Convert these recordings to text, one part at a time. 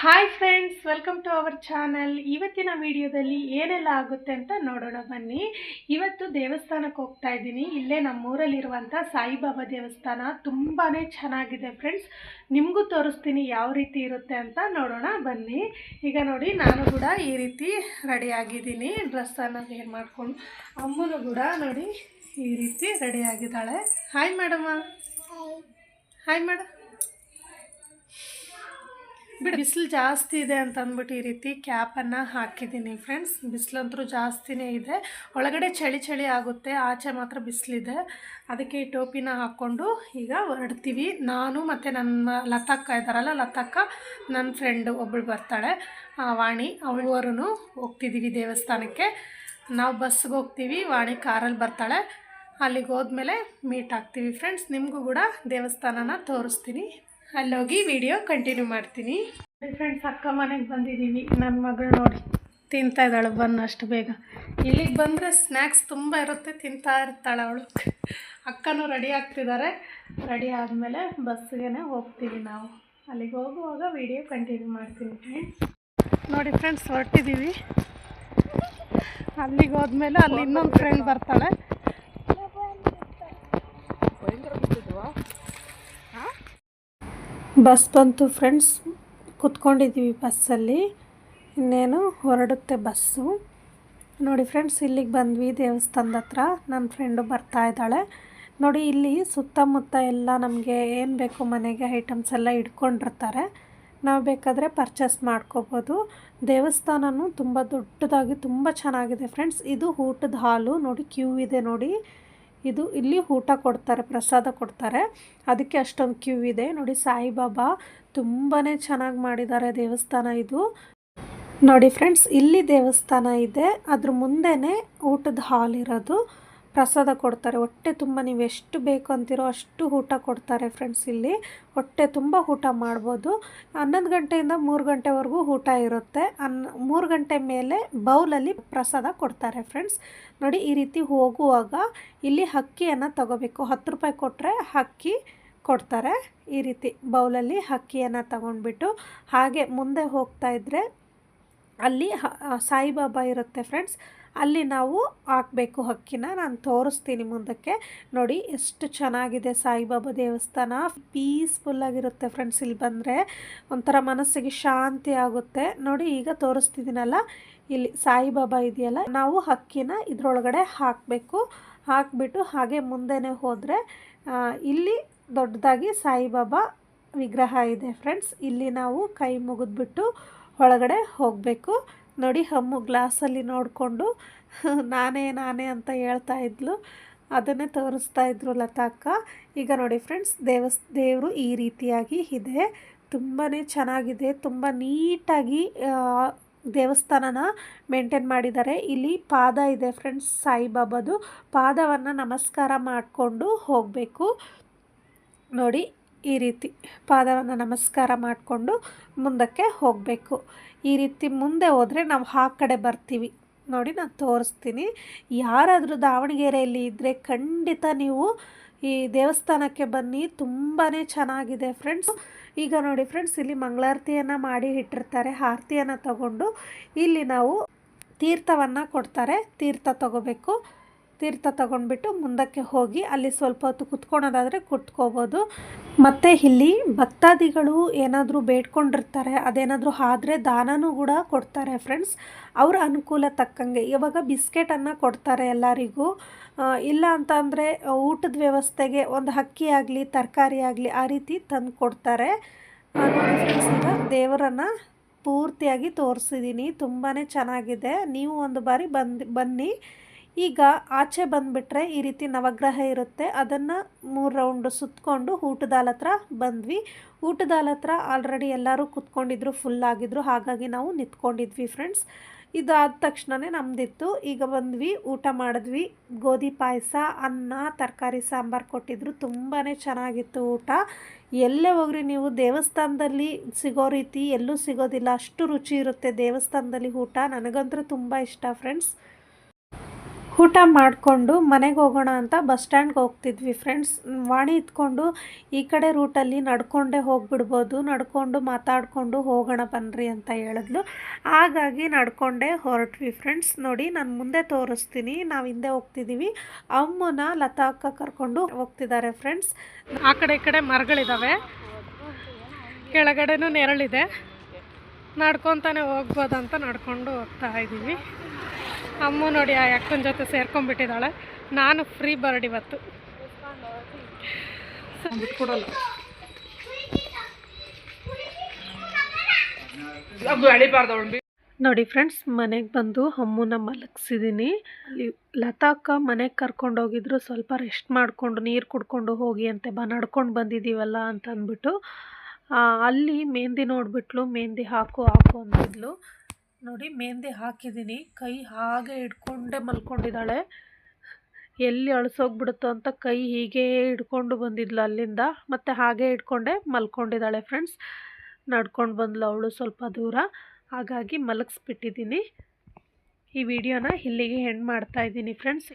Hi friends welcome to our channel ಇವತ್ತಿನ ವಿಡಿಯೋದಲ್ಲಿ ಏನೆಲ್ಲ ಆಗುತ್ತೆ ಅಂತ ನೋಡೋಣ ಬನ್ನಿ. ಇವತ್ತು ದೇವಸ್ಥಾನಕ್ಕೆ ಹೋಗ್ತಾ ಇದ್ದೀನಿ. ಇಲ್ಲೇ ನಮ್ಮೂರಲ್ಲಿರುವಂಥ ಸಾಯಿಬಾಬಾ ದೇವಸ್ಥಾನ ತುಂಬಾ ಚೆನ್ನಾಗಿದೆ ಫ್ರೆಂಡ್ಸ್ ನಿಮಗೂ ತೋರಿಸ್ತೀನಿ ಯಾವ ರೀತಿ ಇರುತ್ತೆ ಅಂತ ನೋಡೋಣ ಬನ್ನಿ. ಈಗ ನೋಡಿ ನಾನು ಕೂಡ ಈ ರೀತಿ ರೆಡಿ ಆಗಿದ್ದೀನಿ. ಡ್ರೆಸ್ಸನ್ನು ವೇರ್ ಮಾಡಿಕೊಂಡು ಅಮ್ಮನೂ ಕೂಡ ನೋಡಿ ಈ ರೀತಿ ರೆಡಿ ಆಗಿದ್ದಾಳೆ. ಹಾಯ್ ಮೇಡಮ್ಮ ಹಾಯ್ ಮೇಡಮ್ ಬಿಡು. ಬಿಸಿಲು ಜಾಸ್ತಿ ಇದೆ ಅಂತ ಅಂದ್ಬಿಟ್ಟು ಈ ರೀತಿ ಕ್ಯಾಪನ್ನು ಹಾಕಿದ್ದೀನಿ ಫ್ರೆಂಡ್ಸ್ ಬಿಸಿಲಂತರೂ ಜಾಸ್ತಿನೇ ಇದೆ. ಒಳಗಡೆ ಚಳಿ ಚಳಿ ಆಗುತ್ತೆ. ಆಚೆ ಮಾತ್ರ ಬಿಸಿಲಿದೆ. ಅದಕ್ಕೆ ಈ ಟೋಪಿನ ಹಾಕ್ಕೊಂಡು ಈಗ ಹೊರಡ್ತೀವಿ. ನಾನು ಮತ್ತು ನನ್ನ ಲತಕ್ಕ ಇದ್ದಾರಲ್ಲ, ಲತಾಕ್ಕ ನನ್ನ ಫ್ರೆಂಡು ಒಬ್ಬಳು ಬರ್ತಾಳೆ. ವಾಣಿ ಅವಳವರೂ ಹೋಗ್ತಿದ್ದೀವಿ ದೇವಸ್ಥಾನಕ್ಕೆ. ನಾವು ಬಸ್ಗೆ ಹೋಗ್ತೀವಿ. ವಾಣಿ ಕಾರಲ್ಲಿ ಬರ್ತಾಳೆ. ಅಲ್ಲಿಗೆ ಹೋದ್ಮೇಲೆ ಮೀಟ್ ಆಗ್ತೀವಿ ಫ್ರೆಂಡ್ಸ್ ನಿಮಗೂ ಕೂಡ ದೇವಸ್ಥಾನನ ತೋರಿಸ್ತೀನಿ. ಅಲ್ಲೋಗಿ ವಿಡಿಯೋ ಕಂಟಿನ್ಯೂ ಮಾಡ್ತೀನಿ. ಫ್ರೆಂಡ್ಸ್ ಅಕ್ಕ ಮನೆಗೆ ಬಂದಿದ್ದೀನಿ ನನ್ನ ಮಗಳು ನೋಡಿ. ತಿಂತಾ ಇದ್ದಾಳೆ ಬಂದು ಅಷ್ಟು ಬೇಗ. ಇಲ್ಲಿಗೆ ಬಂದರೆ ಸ್ನ್ಯಾಕ್ಸ್ ತುಂಬ ಇರುತ್ತೆ ತಿಂತಾ ಇರ್ತಾಳೆ ಅವಳು. ಅಕ್ಕನೂ ರೆಡಿ ಆಗ್ತಿದ್ದಾರೆ ರೆಡಿ ಆದಮೇಲೆ ಬಸ್ಸಿಗೆ ಹೋಗ್ತೀವಿ ನಾವು. ಅಲ್ಲಿಗೆ ಹೋಗುವಾಗ ವಿಡಿಯೋ ಕಂಟಿನ್ಯೂ ಮಾಡ್ತೀನಿ ಫ್ರೆಂಡ್ಸ್ ನೋಡಿ ಫ್ರೆಂಡ್ಸ್ ಹೊರಟಿದ್ದೀವಿ ಅಲ್ಲಿಗೆ ಹೋದ್ಮೇಲೆ ಅಲ್ಲಿ ಇನ್ನೊಂದು ಫ್ರೆಂಡ್ ಬರ್ತಾಳೆ. ಬಸ್ ಬಂತು ಫ್ರೆಂಡ್ಸ್. ಕುತ್ಕೊಂಡಿದ್ದೀವಿ ಬಸ್ಸಲ್ಲಿ. ಇನ್ನೇನು ಹೊರಡುತ್ತೆ ಬಸ್ಸು. ನೋಡಿ ಫ್ರೆಂಡ್ಸ್, ಇಲ್ಲಿಗೆ ಬಂದ್ವಿ ದೇವಸ್ಥಾನದ ಹತ್ರ. ನನ್ನ ಫ್ರೆಂಡು ಬರ್ತಾ ಇದ್ದಾಳೆ. ನೋಡಿ, ಇಲ್ಲಿ ಸುತ್ತಮುತ್ತ ಎಲ್ಲ ನಮಗೆ ಏನು ಬೇಕು ಮನೆಗೆ ಐಟಮ್ಸ್ ಎಲ್ಲ ಇಟ್ಕೊಂಡಿರ್ತಾರೆ. ನಾವು ಬೇಕಾದರೆ ಪರ್ಚೇಸ್ ಮಾಡ್ಕೋಬೋದು. ದೇವಸ್ಥಾನವೂ ತುಂಬ ದೊಡ್ಡದಾಗಿ, ತುಂಬ ಚೆನ್ನಾಗಿದೆ ಫ್ರೆಂಡ್ಸ್. ಇದು ಊಟದ ಹಾಲು. ನೋಡಿ, ಕ್ಯೂ ಇದೆ ನೋಡಿ. ಇದು ಇಲ್ಲಿ ಊಟ ಕೊಡ್ತಾರೆ, ಪ್ರಸಾದ ಕೊಡ್ತಾರೆ. ಅದಕ್ಕೆ ಅಷ್ಟೊಂದು ಕ್ಯೂ ಇದೆ. ನೋಡಿ, ಸಾಯಿಬಾಬಾ ತುಂಬಾ ಚೆನ್ನಾಗಿ ಮಾಡಿದ್ದಾರೆ ದೇವಸ್ಥಾನ ಇದು. ನೋಡಿ ಫ್ರೆಂಡ್ಸ್ ಇಲ್ಲಿ ದೇವಸ್ಥಾನ ಇದೆ. ಅದ್ರ ಮುಂದೆನೇ ಊಟದ ಹಾಲ್ ಇರೋದು. ಪ್ರಸಾದ ಕೊಡ್ತಾರೆ. ಹೊಟ್ಟೆ ತುಂಬ ನೀವು ಎಷ್ಟು ಬೇಕು ಅಂತೀರೋ ಅಷ್ಟು ಊಟ ಕೊಡ್ತಾರೆ ಫ್ರೆಂಡ್ಸ್ ಇಲ್ಲಿ. ಹೊಟ್ಟೆ ತುಂಬ ಊಟ ಮಾಡ್ಬೋದು. ಹನ್ನೊಂದು ಗಂಟೆಯಿಂದ ಮೂರು ಗಂಟೆವರೆಗೂ ಊಟ ಇರುತ್ತೆ. ಅನ್ ಮೂರು ಗಂಟೆ ಮೇಲೆ ಬೌಲಲ್ಲಿ ಪ್ರಸಾದ ಕೊಡ್ತಾರೆ ಫ್ರೆಂಡ್ಸ್ ನೋಡಿ ಈ ರೀತಿ ಹೋಗುವಾಗ ಇಲ್ಲಿ ಅಕ್ಕಿಯನ್ನು ತಗೋಬೇಕು. ಹತ್ತು ರೂಪಾಯಿ ಕೊಟ್ಟರೆ ಅಕ್ಕಿ ಕೊಡ್ತಾರೆ. ಈ ರೀತಿ ಬೌಲಲ್ಲಿ ಅಕ್ಕಿಯನ್ನು ತಗೊಂಡ್ಬಿಟ್ಟು ಹಾಗೆ ಮುಂದೆ ಹೋಗ್ತಾ ಇದ್ದರೆ ಅಲ್ಲಿ ಸಾಯಿಬಾಬಾ ಇರುತ್ತೆ ಫ್ರೆಂಡ್ಸ್ ಅಲ್ಲಿ ನಾವು ಹಾಕಬೇಕು ಹಕ್ಕಿನ. ನಾನು ತೋರಿಸ್ತೀನಿ ಮುಂದಕ್ಕೆ. ನೋಡಿ, ಎಷ್ಟು ಚೆನ್ನಾಗಿದೆ ಸಾಯಿಬಾಬಾ ದೇವಸ್ಥಾನ. ಪೀಸ್ಫುಲ್ಲಾಗಿರುತ್ತೆ ಫ್ರೆಂಡ್ಸ್ ಇಲ್ಲಿ ಬಂದರೆ. ಒಂಥರ ಮನಸ್ಸಿಗೆ ಶಾಂತಿ ಆಗುತ್ತೆ. ನೋಡಿ, ಈಗ ತೋರಿಸ್ತಿದ್ದೀನಲ್ಲ, ಇಲ್ಲಿ ಸಾಯಿಬಾಬಾ ಇದೆಯಲ್ಲ, ನಾವು ಹಕ್ಕಿನ ಇದರೊಳಗಡೆ ಹಾಕಬೇಕು. ಹಾಕಿಬಿಟ್ಟು ಹಾಗೆ ಮುಂದೆನೇ ಹೋದರೆ ಇಲ್ಲಿ ದೊಡ್ಡದಾಗಿ ಸಾಯಿಬಾಬಾ ವಿಗ್ರಹ ಇದೆ ಫ್ರೆಂಡ್ಸ್ ಇಲ್ಲಿ ನಾವು ಕೈ ಮುಗಿದ್ಬಿಟ್ಟು ಒಳಗಡೆ ಹೋಗಬೇಕು. ನೋಡಿ, ಹಮ್ಮು ಗ್ಲಾಸಲ್ಲಿ ನೋಡಿಕೊಂಡು ನಾನೇ ನಾನೇ ಅಂತ ಹೇಳ್ತಾ ಇದ್ಲು. ಅದನ್ನೇ ತೋರಿಸ್ತಾ ಇದ್ರು ಲತಾಕ್ಕ ಈಗ ನೋಡಿ ಫ್ರೆಂಡ್ಸ್, ದೇವಸ್, ದೇವರು ಈ ರೀತಿಯಾಗಿ ಇದೆ. ತುಂಬಾ ಚೆನ್ನಾಗಿದೆ. ತುಂಬ ನೀಟಾಗಿ ದೇವಸ್ಥಾನನ ಮೇಂಟೈನ್ ಮಾಡಿದ್ದಾರೆ. ಇಲ್ಲಿ ಪಾದ ಇದೆ ಫ್ರೆಂಡ್ಸ್, ಸಾಯಿಬಾಬಾದು. ಪಾದವನ್ನು ನಮಸ್ಕಾರ ಮಾಡಿಕೊಂಡು ಹೋಗಬೇಕು. ನೋಡಿ ಈ ರೀತಿ ಪಾದವನ್ನು ನಮಸ್ಕಾರ ಮಾಡಿಕೊಂಡು ಮುಂದಕ್ಕೆ ಹೋಗಬೇಕು. ಈ ರೀತಿ ಮುಂದೆ ಹೋದರೆ ನಾವು ಆ ಕಡೆ ಬರ್ತೀವಿ. ನೋಡಿ, ನಾನು ತೋರಿಸ್ತೀನಿ. ಯಾರಾದರೂ ದಾವಣಗೆರೆಯಲ್ಲಿ ಇದ್ದರೆ ಖಂಡಿತ ನೀವು ಈ ದೇವಸ್ಥಾನಕ್ಕೆ ಬನ್ನಿ. ತುಂಬಾ ಚೆನ್ನಾಗಿದೆ ಫ್ರೆಂಡ್ಸ್ ಈಗ ನೋಡಿ ಫ್ರೆಂಡ್ಸ್ ಇಲ್ಲಿ ಮಂಗಳಾರತಿಯನ್ನು ಮಾಡಿ ಇಟ್ಟಿರ್ತಾರೆ. ಆರತಿಯನ್ನು ತಗೊಂಡು ಇಲ್ಲಿ ನಾವು ತೀರ್ಥವನ್ನು ಕೊಡ್ತಾರೆ. ತೀರ್ಥ ತಗೋಬೇಕು. ತೀರ್ಥ ತಗೊಂಡ್ಬಿಟ್ಟು ಮುಂದಕ್ಕೆ ಹೋಗಿ ಅಲ್ಲಿ ಸ್ವಲ್ಪ ಹೊತ್ತು ಕುತ್ಕೊಳೋದಾದರೆ ಕುತ್ಕೋಬೋದು. ಮತ್ತು ಇಲ್ಲಿ ಭಕ್ತಾದಿಗಳು ಏನಾದರೂ ಬೇಡ್ಕೊಂಡಿರ್ತಾರೆ, ಅದೇನಾದರೂ ಆದ್ರೆ ದಾನನೂ ಕೂಡ ಕೊಡ್ತಾರೆ ಫ್ರೆಂಡ್ಸ್ ಅವರ ಅನುಕೂಲ ತಕ್ಕಂಗೆ. ಇವಾಗ ಬಿಸ್ಕೆಟನ್ನು ಕೊಡ್ತಾರೆ ಎಲ್ಲರಿಗೂ. ಇಲ್ಲ ಅಂತ ಅಂದರೆ ಊಟದ ವ್ಯವಸ್ಥೆಗೆ ಒಂದು ಅಕ್ಕಿ ಆಗಲಿ, ತರಕಾರಿ ಆಗಲಿ ಆ ರೀತಿ ತಂದು ಕೊಡ್ತಾರೆ. ಫ್ರೆಂಡ್ಸ್ ದೇವರನ್ನು ಪೂರ್ತಿಯಾಗಿ ತೋರಿಸಿದ್ದೀನಿ ತುಂಬಾ ಚೆನ್ನಾಗಿದೆ. ನೀವು ಒಂದು ಬಾರಿ ಬಂದು, ಬನ್ನಿ. ಈಗ ಆಚೆ ಬಂದುಬಿಟ್ರೆ ಈ ರೀತಿ ನವಗ್ರಹ ಇರುತ್ತೆ. ಅದನ್ನು ಮೂರು ರೌಂಡು ಸುತ್ತಕೊಂಡು ಊಟದಾಲ್ ಹತ್ರ ಬಂದ್ವಿ. ಊಟದಾಲ್ ಹತ್ರ ಆಲ್ರೆಡಿ ಎಲ್ಲರೂ ಕುತ್ಕೊಂಡಿದ್ರು ಫುಲ್ ಆಗಿದ್ರು. ಹಾಗಾಗಿ ನಾವು ನಿಂತ್ಕೊಂಡಿದ್ವಿ ಫ್ರೆಂಡ್ಸ್ ಇದಾದ ತಕ್ಷಣವೇ ನಮ್ಮದಿತ್ತು ಈಗ ಬಂದ್ವಿ, ಊಟ ಮಾಡಿದ್ವಿ. ಗೋಧಿ ಪಾಯಸ, ಅನ್ನ, ತರಕಾರಿ, ಸಾಂಬಾರು ಕೊಟ್ಟಿದ್ರು. ತುಂಬಾ ಚೆನ್ನಾಗಿತ್ತು ಊಟ. ಎಲ್ಲೇ ಹೋಗ್ರಿ ನೀವು, ದೇವಸ್ಥಾನದಲ್ಲಿ ಸಿಗೋ ರೀತಿ ಎಲ್ಲೂ ಸಿಗೋದಿಲ್ಲ. ಅಷ್ಟು ರುಚಿ ಇರುತ್ತೆ ದೇವಸ್ಥಾನದಲ್ಲಿ ಊಟ. ನನಗಂತೂ ತುಂಬ ಇಷ್ಟ ಫ್ರೆಂಡ್ಸ್ ಊಟ ಮಾಡಿಕೊಂಡು ಮನೆಗೆ ಹೋಗೋಣ ಅಂತ ಬಸ್ ಸ್ಟ್ಯಾಂಡ್ಗೆ ಹೋಗ್ತಿದ್ವಿ ಫ್ರೆಂಡ್ಸ್. ವಾಣಿ ಇದ್ಕೊಂಡು ಈ ಕಡೆ ರೂಟಲ್ಲಿ ನಡ್ಕೊಂಡೇ ಹೋಗಿಬಿಡ್ಬೋದು, ನಡ್ಕೊಂಡು ಮಾತಾಡಿಕೊಂಡು ಹೋಗೋಣ ಬನ್ನಿರಿ ಅಂತ ಹೇಳಿದ್ಲು. ಹಾಗಾಗಿ ನಡ್ಕೊಂಡೇ ಹೊರಟ್ವಿ ಫ್ರೆಂಡ್ಸ್. ನೋಡಿ, ನಾನು ಮುಂದೆ ತೋರಿಸ್ತೀನಿ. ನಾವು ಹಿಂದೆ ಹೋಗ್ತಿದ್ದೀವಿ ಅಮ್ಮನ ಲತಾ ಅಕ್ಕ ಕರ್ಕೊಂಡು ಹೋಗ್ತಿದ್ದಾರೆ ಫ್ರೆಂಡ್ಸ್. ಆ ಕಡೆ ಈ ಕಡೆ ಮರಗಳಿದ್ದಾವೆ ಕೆಳಗಡೆನೂ ನೆರಳಿದೆ. ನಡ್ಕೊತಾನೆ ಹೋಗ್ಬೋದಂತ ನಡ್ಕೊಂಡು ಹೋಗ್ತಾ ಇದ್ದೀವಿ ಅಮ್ಮ ನೋಡಿ ಆ ಅಕ್ಕನ ಜೊತೆ ಸೇರ್ಕೊಂಡ್ಬಿಟ್ಟಿದ್ದಾಳೆ. ನಾನು ಫ್ರೀ ಬರ್ಡ್ ಇವತ್ತು. ನೋಡಿ ಫ್ರೆಂಡ್ಸ್ ಮನೆಗೆ ಬಂದು ಅಮ್ಮನ ಮಲಗಿಸಿದ್ದೀನಿ ಲತಾಕ್ಕ ಮನೆಗೆ ಕರ್ಕೊಂಡೋಗಿದ್ರು ಸ್ವಲ್ಪ ರೆಸ್ಟ್ ಮಾಡಿಕೊಂಡು ನೀರು ಕುಡ್ಕೊಂಡು ಹೋಗಿ ಅಂತೆ, ಬಾ ನಡ್ಕೊಂಡು ಬಂದಿದ್ದೀವಲ್ಲ ಅಂತ ಅಂದ್ಬಿಟ್ಟು ಅಲ್ಲಿ ಮೆಹಂದಿ ನೋಡಿಬಿಟ್ಲು. ಮೆಹಂದಿ ಹಾಕು ಹಾಕು ಅಂತಿದ್ಲು ನೋಡಿ, ಮೆಹಂದಿ ಹಾಕಿದ್ದೀನಿ. ಕೈ ಹಾಗೆ ಹಿಡ್ಕೊಂಡೇ ಮಲ್ಕೊಂಡಿದ್ದಾಳೆ. ಎಲ್ಲಿ ಅಳಿಸೋಗ್ಬಿಡುತ್ತೋ ಅಂತ ಕೈ ಹೀಗೆ ಹಿಡ್ಕೊಂಡು ಬಂದಿದ್ಲು ಅಲ್ಲಿಂದ. ಮತ್ತು ಹಾಗೆ ಇಟ್ಕೊಂಡೆ ಮಲ್ಕೊಂಡಿದ್ದಾಳೆ ಫ್ರೆಂಡ್ಸ್ ನಡ್ಕೊಂಡು ಬಂದ್ಲು ಅವಳು ಸ್ವಲ್ಪ ದೂರ. ಹಾಗಾಗಿ ಮಲಗಿಸ್ಬಿಟ್ಟಿದ್ದೀನಿ. ಈ ವಿಡಿಯೋನ ಇಲ್ಲಿಗೆ ಹೆಣ್ಣು ಮಾಡ್ತಾ ಇದ್ದೀನಿ ಫ್ರೆಂಡ್ಸ್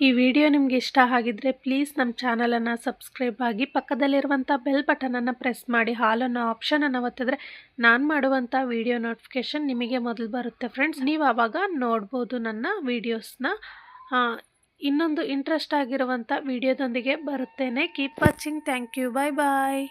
ಈ ವಿಡಿಯೋ ನಿಮಗೆ ಇಷ್ಟ ಆಗಿದ್ರೆ ಪ್ಲೀಸ್ ನಮ್ಮ ಚಾನಲನ್ನು ಸಬ್ಸ್ಕ್ರೈಬ್ ಆಗಿ ಪಕ್ಕದಲ್ಲಿರುವಂಥ ಬೆಲ್ ಬಟನನ್ನು ಪ್ರೆಸ್ ಮಾಡಿ ಹಾಲನ್ನು ಆಪ್ಷನನ್ನು ಒತ್ತಿದ್ರೆ ನಾನು ಮಾಡುವಂಥ ವಿಡಿಯೋ ನೋಟಿಫಿಕೇಷನ್ ನಿಮಗೆ ಮೊದಲು ಬರುತ್ತೆ ಫ್ರೆಂಡ್ಸ್ ನೀವು ಆವಾಗ ನೋಡ್ಬೋದು ನನ್ನ ವೀಡಿಯೋಸ್ನ ಇನ್ನೊಂದು ಇಂಟ್ರೆಸ್ಟ್ ಆಗಿರುವಂಥ ವಿಡಿಯೋದೊಂದಿಗೆ ಬರುತ್ತೇನೆ. Keep watching thank you bye bye